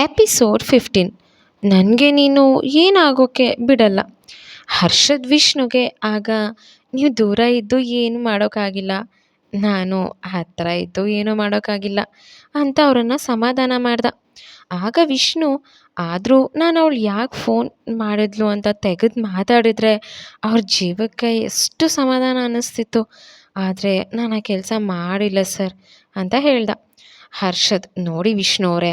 Episode fifteen ನನಗೆ ನೀನು ಏನಾಗೋಕ್ಕೆ ಬಿಡಲ್ಲ. ಹರ್ಷದ್ ವಿಷ್ಣುಗೆ ಆಗ ನೀವು ದೂರ ಇದ್ದು ಏನು ಮಾಡೋಕ್ಕಾಗಿಲ್ಲ ನಾನು ಹತ್ತಿರ ಇದ್ದು ಏನೂ ಮಾಡೋಕ್ಕಾಗಿಲ್ಲ ಅಂತ ಅವರನ್ನು ಸಮಾಧಾನ ಮಾಡ್ದ. ಆಗ ವಿಷ್ಣು, ಆದರೂ ನಾನು ಅವಳು ಯಾಕೆ ಫೋನ್ ಮಾಡಿದ್ಲು ಅಂತ ತೆಗೆದು ಮಾತಾಡಿದರೆ ಅವ್ರ ಜೀವಕ್ಕೆ ಎಷ್ಟು ಸಮಾಧಾನ ಅನ್ನಿಸ್ತಿತ್ತು. ಆದರೆ ನಾನು ಆ ಕೆಲಸ ಮಾಡಿಲ್ಲ ಸರ್ ಅಂತ ಹೇಳ್ದ. ಹರ್ಷದ್. ನೋಡಿ ವಿಷ್ಣು ಅವರೇ,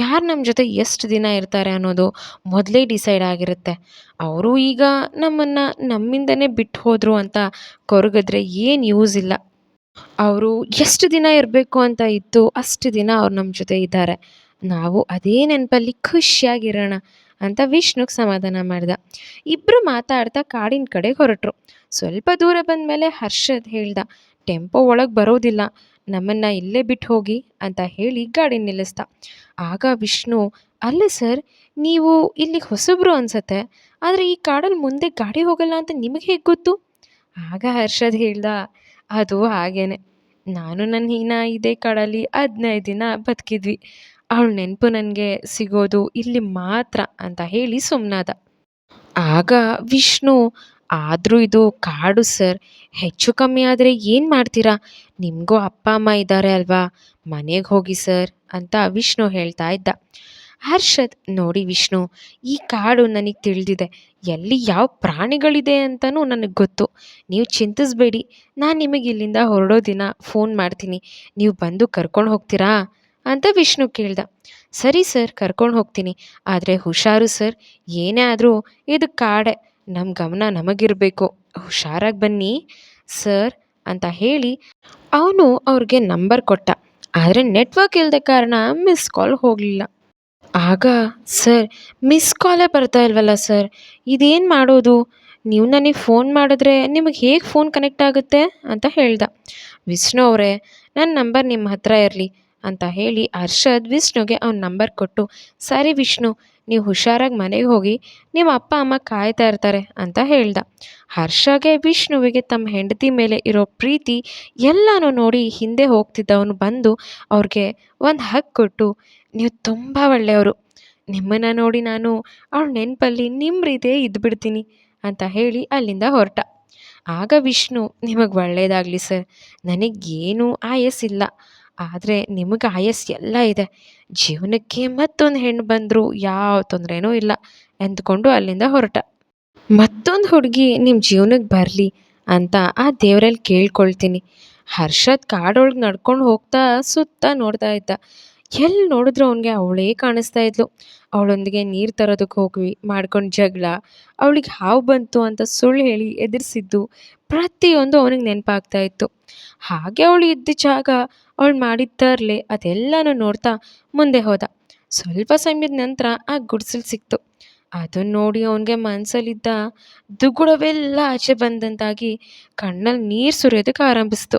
ಯಾರು ನಮ್ಮ ಜೊತೆ ಎಷ್ಟು ದಿನ ಇರ್ತಾರೆ ಅನ್ನೋದು ಮೊದಲೇ ಡಿಸೈಡ್ ಆಗಿರುತ್ತೆ. ಅವರು ಈಗ ನಮ್ಮನ್ನು ನಮ್ಮಿಂದನೇ ಬಿಟ್ಟು ಹೋದರು ಅಂತ ಕೊರಗಿದ್ರೆ ಏನು ಯೂಸ್ ಇಲ್ಲ. ಅವರು ಎಷ್ಟು ದಿನ ಇರಬೇಕು ಅಂತ ಇತ್ತು, ಅಷ್ಟು ದಿನ ಅವ್ರು ನಮ್ಮ ಜೊತೆ ಇದ್ದಾರೆ. ನಾವು ಅದೇ ನೆನಪಲ್ಲಿ ಖುಷಿಯಾಗಿರೋಣ ಅಂತ ವಿಷ್ಣುಗೆ ಸಮಾಧಾನ ಮಾಡಿದ. ಇಬ್ಬರು ಮಾತಾಡ್ತಾ ಕಾಡಿನ ಕಡೆ ಹೊರಟರು. ಸ್ವಲ್ಪ ದೂರ ಬಂದ ಮೇಲೆ ಹರ್ಷದ್ ಹೇಳ್ದ, ಟೆಂಪೋ ಒಳಗೆ ಬರೋದಿಲ್ಲ. ನಮ್ಮನ್ನು ಇಲ್ಲೇ ಬಿಟ್ಟು ಹೋಗಿ ಅಂತ ಹೇಳಿ ಗಾಡಿ ನಿಲ್ಲಿಸ್ದ. ಆಗ ವಿಷ್ಣು, ಅಲ್ಲ ಸರ್, ನೀವು ಇಲ್ಲಿಗೆ ಹೊಸಬ್ರು ಅನ್ಸತ್ತೆ, ಆದರೆ ಈ ಕಾಡಲ್ಲಿ ಮುಂದೆ ಗಾಡಿ ಹೋಗಲ್ಲ ಅಂತ ನಿಮಗೆ ಹೇಗೆ ಗೊತ್ತು? ಆಗ ಹರ್ಷದ್ ಹೇಳ್ದ, ಅದು ಹಾಗೇನೆ. ನಾನು ನನ್ನ ಹೀನಾ ಇದೇ ಕಾಡಲ್ಲಿ ಹದಿನೈದು ದಿನ ಬದುಕಿದ್ವಿ. ಅವಳ ನೆನಪು ನನಗೆ ಸಿಗೋದು ಇಲ್ಲಿ ಮಾತ್ರ ಅಂತ ಹೇಳಿ ಸುಮ್ಮನಾದ ಆಗ ವಿಷ್ಣು, ಆದರೂ ಇದು ಕಾಡು ಸರ್. ಹೆಚ್ಚು ಕಮ್ಮಿ ಆದರೆ ಏನು ಮಾಡ್ತೀರಾ? ನಿಮಗೂ ಅಪ್ಪ, ಅಮ್ಮ ಇದ್ದಾರೆ ಅಲ್ವಾ? ಮನೆಗೆ ಹೋಗಿ ಸರ್ ಅಂತ ವಿಷ್ಣು ಹೇಳ್ತಾ ಇದ್ದ. ಹರ್ಷದ್, ನೋಡಿ ವಿಷ್ಣು, ಈ ಕಾಡು ನನಗೆ ತಿಳಿದಿದೆ. ಎಲ್ಲಿ ಯಾವ ಪ್ರಾಣಿಗಳಿದೆ ಅಂತಲೂ ನನಗೆ ಗೊತ್ತು. ನೀವು ಚಿಂತಿಸ್ಬೇಡಿ. ನಾನು ನಿಮಗೆ ಇಲ್ಲಿಂದ ಹೊರಡೋ ದಿನ ಫೋನ್ ಮಾಡ್ತೀನಿ. ನೀವು ಬಂದು ಕರ್ಕೊಂಡು ಹೋಗ್ತೀರಾ? ಅಂತ ವಿಷ್ಣು ಕೇಳ್ದ. ಸರಿ ಸರ್, ಕರ್ಕೊಂಡು ಹೋಗ್ತೀನಿ. ಆದರೆ ಹುಷಾರು ಸರ್. ಏನೇ ಆದರೂ ಇದು ಕಾಡೆ. ನಮ್ಮ ಗಮನ ನಮಗಿರಬೇಕು. ಹುಷಾರಾಗಿ ಬನ್ನಿ. ಸರ್ ಅಂತ ಹೇಳಿ ಅವನು ಅವ್ರಿಗೆ ನಂಬರ್ ಕೊಟ್ಟ. ಆದರೆ ನೆಟ್ವರ್ಕ್ ಇಲ್ಲದ ಕಾರಣ ಮಿಸ್ ಕಾಲ್ ಹೋಗಲಿಲ್ಲ. ಆಗ, ಸರ್ ಮಿಸ್ ಕಾಲೇ ಬರ್ತಾ ಇಲ್ವಲ್ಲ ಸರ್? ಇದೇನು ಮಾಡೋದು? ನೀವು ನನಗೆ ಫೋನ್ ಮಾಡಿದ್ರೆ ನಿಮಗೆ ಹೇಗೆ ಫೋನ್ ಕನೆಕ್ಟ್ ಆಗುತ್ತೆ? ಅಂತ ಹೇಳ್ದ. ವಿಷ್ಣು ಅವರೇ, ನನ್ನ ನಂಬರ್ ನಿಮ್ಮ ಹತ್ರ ಇರಲಿ. ಅಂತ ಹೇಳಿ ಹರ್ಷದ್ ವಿಷ್ಣುಗೆ ಅವ್ನ ನಂಬರ್ ಕೊಟ್ಟು, ಸರಿ ವಿಷ್ಣು, ನೀವು ಹುಷಾರಾಗಿ ಮನೆಗೆ ಹೋಗಿ ನಿಮ್ಮ ಅಪ್ಪ, ಅಮ್ಮ ಕಾಯ್ತಾ ಇರ್ತಾರೆ ಅಂತ ಹೇಳ್ದ. ಹರ್ಷಗೆ ವಿಷ್ಣುವಿಗೆ ತಮ್ಮ ಹೆಂಡತಿ ಮೇಲೆ ಇರೋ ಪ್ರೀತಿ ಎಲ್ಲನೂ ನೋಡಿ ಹಿಂದೆ ಹೋಗ್ತಿದ್ದವನು ಬಂದು ಅವ್ರಿಗೆ ಒಂದು ಹಗ್ ಕೊಟ್ಟು, ನೀವು ತುಂಬ ಒಳ್ಳೆಯವರು. ನಿಮ್ಮನ್ನು ನೋಡಿ ನಾನು ಅವ್ಳ ನೆನಪಲ್ಲಿ ನಿಮ್ಮ ರೀತಿಯೇ ಇದ್ಬಿಡ್ತೀನಿ ಅಂತ ಹೇಳಿ ಅಲ್ಲಿಂದ ಹೊರಟ. ಆಗ ವಿಷ್ಣು, ನಿಮಗೆ ಒಳ್ಳೆಯದಾಗಲಿ ಸರ್. ನನಗೇನು ಆಯಸ್ಸಿಲ್ಲ. ಆದರೆ ನಿಮಗೆ ಆಯಸ್ ಎಲ್ಲ ಇದೆ. ಜೀವನಕ್ಕೆ ಮತ್ತೊಂದು ಹೆಣ್ಣು ಬಂದರೂ ಯಾವ ತೊಂದರೆನೂ ಇಲ್ಲ ಎಂದುಕೊಂಡು ಅಲ್ಲಿಂದ ಹೊರಟ. ಮತ್ತೊಂದು ಹುಡುಗಿ ನಿಮ್ಮ ಜೀವನಕ್ಕೆ ಬರಲಿ ಅಂತ ಆ ದೇವರಲ್ಲಿ ಕೇಳ್ಕೊಳ್ತೀನಿ. ಹರ್ಷದ್ ಕಾಡೊಳಗೆ ನಡ್ಕೊಂಡು ಹೋಗ್ತಾ ಸುತ್ತ ನೋಡ್ತಾ ಇದ್ದ. ಎಲ್ಲಿ ನೋಡಿದ್ರು ಅವನಿಗೆ ಅವಳೇ ಕಾಣಿಸ್ತಾ ಇದ್ಲು. ಅವಳೊಂದಿಗೆ ನೀರು ತರೋದಕ್ಕೆ ಹೋಗ್ವಿ, ಮಾಡ್ಕೊಂಡು ಜಗಳ. ಅವಳಿಗೆ ಹಾವು ಬಂತು ಅಂತ ಸುಳ್ಳು ಹೇಳಿ ಎದುರಿಸಿದ್ದು. ಪ್ರತಿಯೊಂದು ಅವನಿಗೆ ನೆನಪಾಗ್ತಾ ಇತ್ತು. ಹಾಗೆ ಅವಳು ಇದ್ದ ಜಾಗ ಅವಳು ಮಾಡಿದ ತರ್ಲೆ ಅದೆಲ್ಲನೂ ನೋಡ್ತಾ ಮುಂದೆ ಹೋದ. ಸ್ವಲ್ಪ ಸಮಯದ ನಂತರ ಆ ಗುಡಿಸಲು ಸಿಕ್ತು. ಅದನ್ನು ನೋಡಿ ಅವನಿಗೆ ಮನಸ್ಸಲ್ಲಿದ್ದ ದುಗುಡವೆಲ್ಲ ಆಚೆ ಬಂದಂತಾಗಿ ಕಣ್ಣಲ್ಲಿ ನೀರು ಸುರಿಯೋದಕ್ಕೆ ಆರಂಭಿಸ್ತು.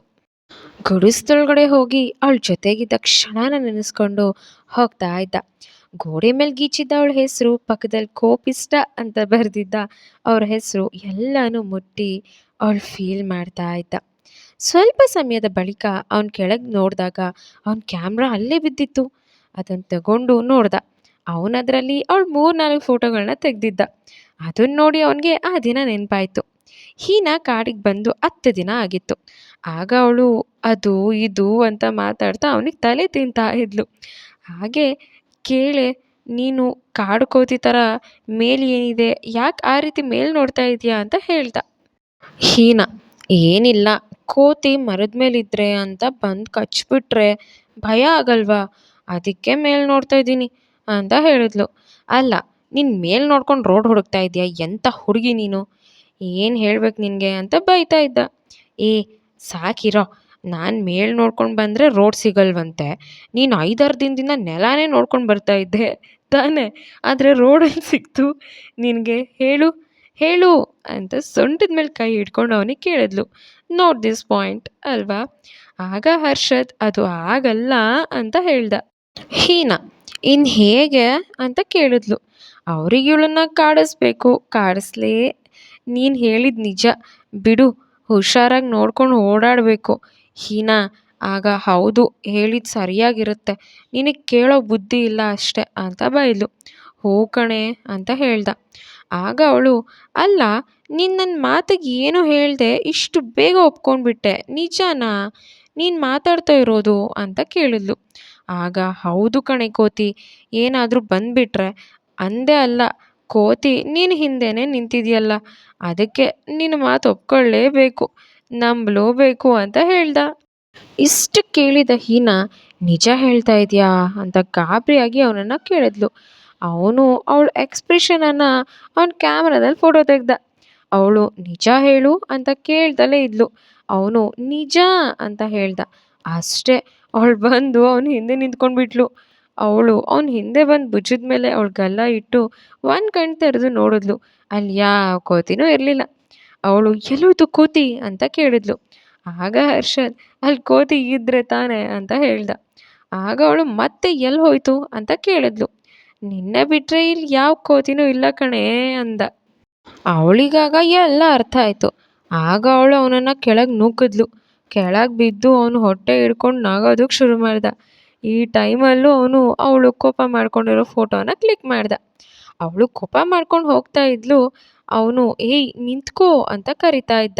ಗುಡಿಸ್ದೊಳಗಡೆ ಹೋಗಿ ಅವಳ ಜೊತೆಗಿದ್ದ ಕ್ಷಣನ ನೆನೆಸ್ಕೊಂಡು ಹೋಗ್ತಾ ಇದ್ದ. ಗೋಡೆ ಮೇಲೆ ಗೀಚಿದ್ದ ಅವಳ ಹೆಸರು ಪಕ್ಕದಲ್ಲಿ ಕೋಪಿಷ್ಟ ಅಂತ ಬರೆದಿದ್ದ ಅವ್ರ ಹೆಸರು ಎಲ್ಲನೂ ಮುಟ್ಟಿ ಅವಳು ಫೀಲ್ ಮಾಡ್ತಾ ಇದ್ದ. ಸ್ವಲ್ಪ ಸಮಯದ ಬಳಿಕ ಅವನ ಕೆಳಗೆ ನೋಡಿದಾಗ ಅವನ ಕ್ಯಾಮ್ರಾ ಅಲ್ಲೇ ಬಿದ್ದಿತ್ತು. ಅದನ್ನು ತಗೊಂಡು ನೋಡ್ದ. ಅವನದರಲ್ಲಿ ಅವಳು ಮೂರು ನಾಲ್ಕು ಫೋಟೋಗಳನ್ನ ತೆಗೆದಿದ್ದ. ಅದನ್ನು ನೋಡಿ ಅವನಿಗೆ ಆ ದಿನ ನೆನಪಾಯಿತು. ಹೀನಾ ಕಾಡಿಗೆ ಬಂದು ಹತ್ತು ದಿನ ಆಗಿತ್ತು. ಆಗ ಅವಳು ಅದು ಇದು ಅಂತ ಮಾತಾಡ್ತಾ ಅವನಿಗೆ ತಲೆ ತಿಂತಾ ಇದ್ಲು. ಹಾಗೆ ಕೇಳೆ, ನೀನು ಕಾಡು ಕೋತಿ ಥರ ಮೇಲೆ ಏನಿದೆ, ಯಾಕೆ ಆ ರೀತಿ ಮೇಲೆ ನೋಡ್ತಾ ಇದೀಯಾ ಅಂತ ಹೇಳ್ದ. ಹೀನ, ಏನಿಲ್ಲ, ಕೋತಿ ಮರದ ಮೇಲಿದ್ರೆ ಅಂತ ಬಂದು ಕಚ್ಬಿಟ್ರೆ ಭಯ ಆಗಲ್ವಾ? ಅದಕ್ಕೆ ಮೇಲೆ ನೋಡ್ತಾ ಇದ್ದೀನಿ ಅಂತ ಹೇಳಿದ್ಲು. ಅಲ್ಲ, ನೀನು ಮೇಲೆ ನೋಡ್ಕೊಂಡು ರೋಡ್ ಹುಡುಕ್ತಾ ಇದೆಯಾ? ಎಂಥ ಹುಡುಗಿ ನೀನು? ಏನು ಹೇಳ್ಬೇಕು ನಿನಗೆ ಅಂತ ಬೈತಾ ಇದ್ದ. ಏ, ಸಾಕಿರೋ ನಾನು ಮೇಲೆ ನೋಡ್ಕೊಂಡು ಬಂದರೆ ರೋಡ್ ಸಿಗಲ್ವಂತೆ. ನೀನು ಐದಾರು ದಿನದಿಂದ ನೆಲನೇ ನೋಡ್ಕೊಂಡು ಬರ್ತಾ ಇದ್ದೆ ತಾನೇ. ಆದರೆ ರೋಡಲ್ಲಿ ಸಿಕ್ತು. ನಿನಗೆ ಹೇಳು ಹೇಳು ಅಂತ ಸೊಂಟದ ಮೇಲೆ ಕೈ ಹಿಡ್ಕೊಂಡು ಅವನಿಗೆ ಕೇಳಿದ್ಲು. ನೋಟ್ ದಿಸ್ ಪಾಯಿಂಟ್ ಅಲ್ವಾ? ಆಗ ಹರ್ಷದ್, ಅದು ಆಗಲ್ಲ ಅಂತ ಹೇಳ್ದ. ಹೀನಾ ಇನ್ನು ಹೇಗೆ? ಅಂತ ಕೇಳಿದ್ಲು. ಅವ್ರಿಗೆ ಇವಳನ್ನ ಕಾಡಿಸ್ಬೇಕು. ಕಾಡಿಸ್ಲೇ? ನೀನು ಹೇಳಿದ ನಿಜ. ಬಿಡು, ಹುಷಾರಾಗಿ ನೋಡ್ಕೊಂಡು ಓಡಾಡಬೇಕು. ಹೀನಾ, ಆಗ ಹೌದು ಹೇಳಿದ್ದು ಸರಿಯಾಗಿರುತ್ತೆ. ನಿನಗೆ ಕೇಳೋ ಬುದ್ಧಿ ಇಲ್ಲ ಅಷ್ಟೆ ಅಂತ ಬೈದ್ಲು. ಹೋ ಕಣೆ ಅಂತ ಹೇಳ್ದ. ಆಗ ಅವಳು, ಅಲ್ಲ, ನೀನು ನನ್ನ ಮಾತಿಗೆ ಏನು ಹೇಳ್ದೆ ಇಷ್ಟು ಬೇಗ ಒಪ್ಕೊಂಡ್ಬಿಟ್ಟೆ, ನಿಜನಾ? ನೀನು ಮಾತಾಡ್ತಾ ಇರೋದು ಅಂತ ಕೇಳಿದ್ಲು. ಆಗ, ಹೌದು ಕಣೆ ಕೋತಿ, ಏನಾದರೂ ಬಂದುಬಿಟ್ರೆ, ಅಂದೇ ಅಲ್ಲ, ಕೋತಿ, ನೀನು ಹಿಂದೆನೇ ನಿಂತಿದೆಯಲ್ಲ, ಅದಕ್ಕೆ ನಿನ್ನ ಮಾತು ಒಪ್ಕೊಳ್ಳೇಬೇಕು. ನಂಬಲೇಬೇಕು ಅಂತ ಹೇಳ್ದ. ಇಷ್ಟು ಕೇಳಿದ ಹೀನಾ, ನಿಜ ಹೇಳ್ತಾ ಇದೆಯಾ? ಅಂತ ಗಾಬರಿಯಾಗಿ ಅವನನ್ನು ಕೇಳಿದ್ಲು. ಅವನು ಅವಳ ಎಕ್ಸ್ಪ್ರೆಷನನ್ನು ಅವನ ಕ್ಯಾಮ್ರಾದಲ್ಲಿ ಫೋಟೋ ತೆಗ್ದ. ಅವಳು, ನಿಜ ಹೇಳು ಅಂತ ಕೇಳ್ದಲೇ ಇದ್ಲು. ಅವನು, ನಿಜ ಅಂತ ಹೇಳ್ದ. ಅಷ್ಟೇ, ಅವಳು ಬಂದು ಅವನ ಹಿಂದೆ ನಿಂತ್ಕೊಂಡ್ಬಿಟ್ಲು. ಅವಳು, ಅವನ ಹಿಂದೆ ಬಂದು ಭುಜದ ಮೇಲೆ ಅವಳು ಗಲ್ಲ ಇಟ್ಟು ಒಂದು ಕಣ್ ತೆರೆದು ನೋಡಿದ್ಲು. ಅಲ್ಲಿ ಯಾವ ಕೋತಿನೂ ಇರಲಿಲ್ಲ. ಅವಳು ಎಲ್ಲೋಯ್ತು ಕೋತಿ ಅಂತ ಕೇಳಿದ್ಲು. ಆಗ ಹರ್ಷದ್ ಅಲ್ಲಿ ಕೋತಿ ಇದ್ರೆ ತಾನೆ? ಅಂತ ಹೇಳ್ದ. ಆಗ ಅವಳು, ಮತ್ತೆ ಎಲ್ಲಿ ಹೋಯ್ತು? ಅಂತ ಕೇಳಿದ್ಲು. ನಿನ್ನೆ ಬಿಟ್ಟರೆ ಇಲ್ಲಿ ಯಾವ ಕೋತಿನೂ ಇಲ್ಲ ಕಣೇ, ಅಂದ. ಅವಳಿಗಾಗ ಎಲ್ಲ ಅರ್ಥ ಆಯಿತು. ಆಗ ಅವಳು ಅವನನ್ನು ಕೆಳಗೆ ನುಗ್ಗಿದ್ಲು ಕೆಳಗೆ ಬಿದ್ದು ಅವನು ಹೊಟ್ಟೆ ಹಿಡ್ಕೊಂಡು ನಗೋದಕ್ಕೆ ಶುರು ಮಾಡ್ದ. ಈ ಟೈಮಲ್ಲೂ ಅವನು ಅವಳು ಕೋಪ ಮಾಡ್ಕೊಂಡಿರೋ ಫೋಟೋನ ಕ್ಲಿಕ್ ಮಾಡ್ದ. ಅವಳು ಕೋಪ ಮಾಡ್ಕೊಂಡು ಹೋಗ್ತಾ ಇದ್ಲು. ಅವನು, ಏಯ್, ನಿಂತ್ಕೋ ಅಂತ ಕರಿತಾ ಇದ್ದ.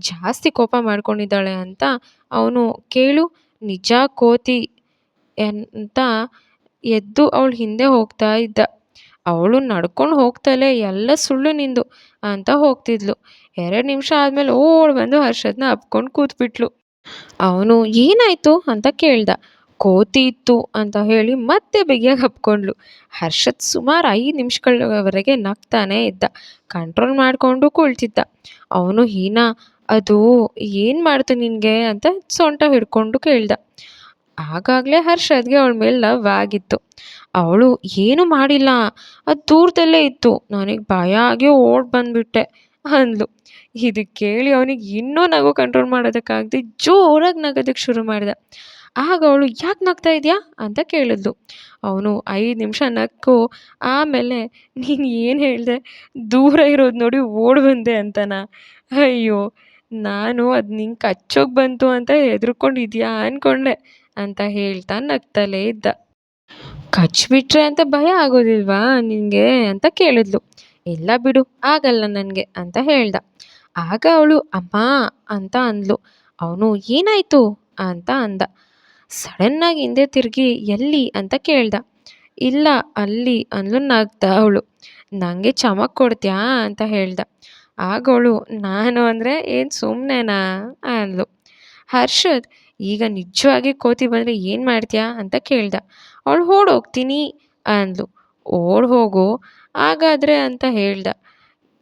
ಜಾಸ್ತಿ ಕೋಪ ಮಾಡ್ಕೊಂಡಿದ್ದಾಳೆ ಅಂತ ಅವನು, ಕೇಳು, ನಿಜ ಕೋತಿ ಅಂತ ಎದ್ದು ಅವಳು ಹಿಂದೆ ಹೋಗ್ತಾ ಇದ್ದ. ಅವಳು ನಡ್ಕೊಂಡು ಹೋಗ್ತಲೇ ಎಲ್ಲ ಸುಳ್ಳು ನಿಂದು ಅಂತ ಹೋಗ್ತಿದ್ಲು. ಎರಡು ನಿಮಿಷ ಆದಮೇಲೆ ಓಡ್ ಬಂದು ಹರ್ಷದ್ನ ಅಪ್ಕೊಂಡು ಕೂತ್ಬಿಟ್ಲು. ಅವನು, ಏನಾಯಿತು? ಅಂತ ಕೇಳ್ದ. ಕೋತಿ ಇತ್ತು ಅಂತ ಹೇಳಿ ಮತ್ತೆ ಬಿಗಿಯಾಗಿ ಹಪ್ಕೊಂಡ್ಲು ಹರ್ಷದ್ ಸುಮಾರು ಐದು ನಿಮಿಷಗಳವರೆಗೆ ನಗ್ತಾನೆ ಇದ್ದ. ಕಂಟ್ರೋಲ್ ಮಾಡಿಕೊಂಡು ಕುಳ್ತಿದ್ದ. ಅವನು, ಹೀನಾ, ಅದು ಏನು ಮಾಡ್ತು ನಿನಗೆ? ಅಂತ ಸೊಂಟ ಹಿಡ್ಕೊಂಡು ಕೇಳ್ದ. ಆಗಾಗಲೇ ಹರ್ಷದ್ಗೆ ಅವಳ ಮೇಲೆ ಲವ್ ಆಗಿತ್ತು. ಅವಳು ಏನು ಮಾಡಿಲ್ಲ, ಅದು ದೂರದಲ್ಲೇ ಇತ್ತು. ನನಗೆ ಭಯ ಆಗಿ ಓಡ್ ಬಂದ್ಬಿಟ್ಟೆ, ಅಂದ್ಲು. ಇದು ಕೇಳಿ ಅವನಿಗೆ ಇನ್ನೂ ನಗು ಕಂಟ್ರೋಲ್ ಮಾಡೋದಕ್ಕಾಗದೆ ಜೋರಾಗಿ ನಗೋದಕ್ಕೆ ಶುರು ಮಾಡಿದ. ಆಗ ಅವಳು, ಯಾಕೆ ನಗ್ತಾ ಇದೆಯಾ? ಅಂತ ಕೇಳಿದ್ಲು. ಅವನು ಐದು ನಿಮಿಷ ನಕ್ಕು, ಆಮೇಲೆ, ನೀನು ಏನು ಹೇಳಿದೆ? ದೂರ ಇರೋದು ನೋಡಿ ಓಡಿ ಬಂದೆ ಅಂತನಾ. ಅಯ್ಯೋ, ನಾನು ಅದು ನಿಂಗೆ ಕಚ್ಚೋಗಿ ಬಂತು ಅಂತ ಹೆದರ್ಕೊಂಡಿದ್ಯಾ? ಅಂದ್ಕೊಂಡೆ ಅಂತ ಹೇಳ್ತಾ ನಗ್ತಲೇ ಇದ್ದ. ಕಚ್ಬಿಟ್ರೆ ಅಂತ ಭಯ ಆಗೋದಿಲ್ವಾ ನಿನಗೆ ಅಂತ ಕೇಳಿದ್ಲು. ಇಲ್ಲ ಬಿಡು, ಆಗಲ್ಲ ನನಗೆ, ಅಂತ ಹೇಳ್ದ. ಆಗ ಅವಳು, ಅಮ್ಮ ಅಂತ ಅಂದ್ಲು. ಅವನು ಏನಾಯಿತು? ಅಂತ ಅಂದ. ಸಡನ್ನಾಗಿ ಹಿಂದೆ ತಿರುಗಿ ಎಲ್ಲಿ? ಅಂತ ಕೇಳ್ದ. ಇಲ್ಲ, ಅಲ್ಲಿ, ಅಂದ್ಲು ನಗ್ದ ಅವಳು. ನನಗೆ ಚಮಕ್ ಕೊಡ್ತೀಯಾ? ಅಂತ ಹೇಳ್ದ. ಆಗ ಅವಳು, ನಾನು ಅಂದರೆ ಏನು ಸುಮ್ಮನೆನಾ ಅಂದ್ಲು. ಹರ್ಷದ್, ಈಗ ನಿಜವಾಗಿ ಕೋತಿ ಬಂದರೆ ಏನು ಮಾಡ್ತೀಯಾ? ಅಂತ ಕೇಳ್ದ. ಅವಳು ಓಡೋಗ್ತೀನಿ, ಅಂದ್ಲು. ಓಡ್ ಹೋಗು, ಹಾಗಾದ್ರೆ, ಅಂತ ಹೇಳ್ದ.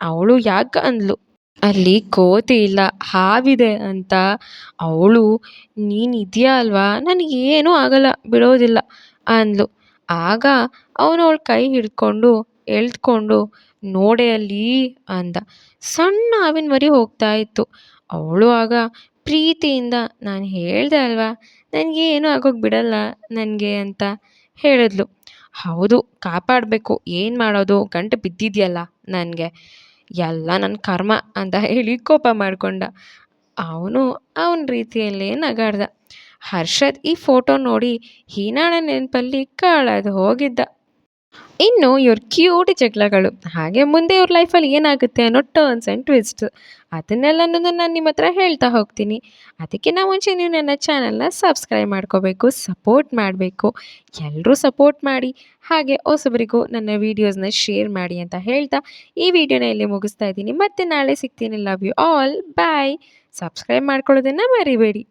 ಅವಳು ಯಾಕೆ ಅಂದ್ಲು? ಅಲ್ಲಿ ಕೋತಿ ಇಲ್ಲ, ಹಾವಿದೆ ಅಂತ ಅವಳು, ನೀನು ಇದೆಯಾ ಅಲ್ವಾ? ನನಗೇನೂ ಆಗಲ್ಲ, ಬಿಡೋದಿಲ್ಲ, ಅಂದ್ಲು. ಆಗ ಅವನು ಅವಳ ಕೈ ಹಿಡ್ಕೊಂಡು ಎಳೆದ್ಕೊಂಡು ನೋಡೆ ಅಲ್ಲಿ, ಅಂದ. ಸಣ್ಣ ಹಾವಿನ ಮರಿ ಹೋಗ್ತಾ ಇತ್ತು. ಅವಳು ಆಗ, ಪ್ರೀತಿಯಿಂದ ನಾನು ಹೇಳಿದೆ ಅಲ್ವಾ? ಏನೂ ಆಗೋಕ್ಕೆ ಬಿಡಲ್ಲ ನನಗೆ, ಅಂತ ಹೇಳಿದ್ಲು. ಹೌದು, ಕಾಪಾಡಬೇಕು. ಏನು ಮಾಡೋದು? ಗಂಟು ಬಿದ್ದಿದೆಯಲ್ಲ ನನಗೆ. ಎಲ್ಲ ನನ್ನ ಕರ್ಮ ಅಂತ ಹೇಳಿ ಕೋಪ ಮಾಡಿಕೊಂಡ. ಅವನು ಅವನ ರೀತಿಯಲ್ಲೇ ನಗಾಡ್ದ. ಹರ್ಷದ್ ಈ ಫೋಟೋ ನೋಡಿ ಹೀನಾಳ ನೆನಪಲ್ಲಿ ಕಳೆದು ಹೋಗಿದ್ದ. ಇನ್ನು ಇವ್ರ ಕ್ಯೂಟ್ ಜಗಳಗಳು. ಹಾಗೆ ಮುಂದೆ ಇವ್ರ ಲೈಫಲ್ಲಿ ಏನಾಗುತ್ತೆ ಅನ್ನೋ ಟರ್ನ್ಸ್ ಆ್ಯಂಡ್ ಟ್ವಿಸ್ಟ್ ಅದನ್ನೆಲ್ಲನೂ ನಾನು ನಿಮ್ಮ ಹತ್ರ ಹೇಳ್ತಾ ಹೋಗ್ತೀನಿ. ಅದಕ್ಕಿಂತ ಮುಂಚೆ ನೀವು ನನ್ನ ಚಾನಲ್ನ ಸಬ್ಸ್ಕ್ರೈಬ್ ಮಾಡ್ಕೋಬೇಕು ಸಪೋರ್ಟ್ ಮಾಡಬೇಕು. ಎಲ್ಲರೂ ಸಪೋರ್ಟ್ ಮಾಡಿ, ಹಾಗೆ ಹೊಸಬರಿಗೂ ನನ್ನ ವೀಡಿಯೋಸ್ನ ಶೇರ್ ಮಾಡಿ ಅಂತ ಹೇಳ್ತಾ ಈ ವಿಡಿಯೋನ ಇಲ್ಲಿ ಮುಗಿಸ್ತಾ ಇದ್ದೀನಿ. ಮತ್ತೆ ನಾಳೆ ಸಿಗ್ತೀನಿ. Love you all bye subscribe ಮಾಡ್ಕೊಳ್ಳೋದನ್ನು ಮರಿಬೇಡಿ.